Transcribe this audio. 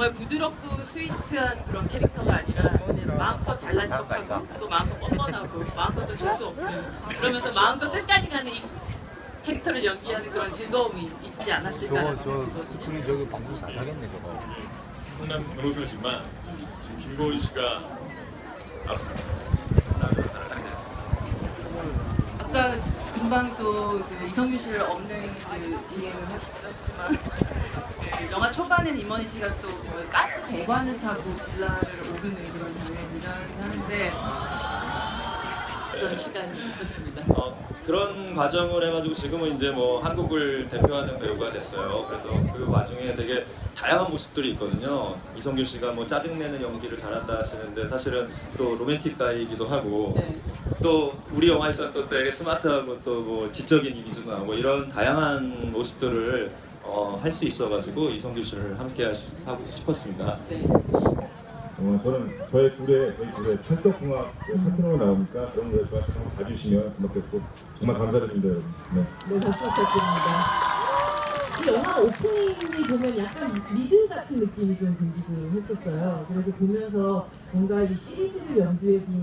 정말 부드럽고 스위트한 그런 캐릭터가 아니라 마음껏 잘난 척하고 또 마음껏 뻔뻔하고 마음껏 또 실수 없는 그러면서 마음껏 끝까지 가는 이 캐릭터를 연기하는 그런 즐거움이 있지 않았을까라는 저거 저 들거든요. 스크린 저기 방송 잘 하겠네 저거. 성남 변호사지만 지금 김고은 씨가 아까 금방 또 그 이성균 씨를 없는 그 DM을 그 영화 초반엔 임원희 씨가 또그 가스 배관을 타고 빌라를 오르는 그런 장면이 등장을 하는데 그런 시간이 있었습니다. 어, 그런 과정을 해가지고 지금은 이제 뭐 한국을 대표하는 배우가 됐어요. 그래서 그 와중에 되게 다양한 모습들이 있거든요. 이성균 씨가 뭐 짜증내는 연기를 잘한다 하시는데 사실은 또 로맨틱 가이기도 하고 네. 또 우리 영화에서 또 되게 스마트하고 또 뭐 지적인 이미지도 나오고 이런 다양한 모습들을 어, 할 수 있어가지고 이성균 씨를 함께 할 수- 하고 싶었습니다. 네. 어, 저는 저희 둘의 저희 둘의 찰떡궁합 파트너가 나오니까 그런 거에 좋아서 한번 봐주시면 고맙겠고 정말 감사드립니다 여러분. 네. 네, 박수 부탁드립니다. 이 영화 오프닝이 보면 약간 미드 같은 느낌이 좀 들기도 했었어요. 그래서 보면서 뭔가 이 시리즈를 염두에 둔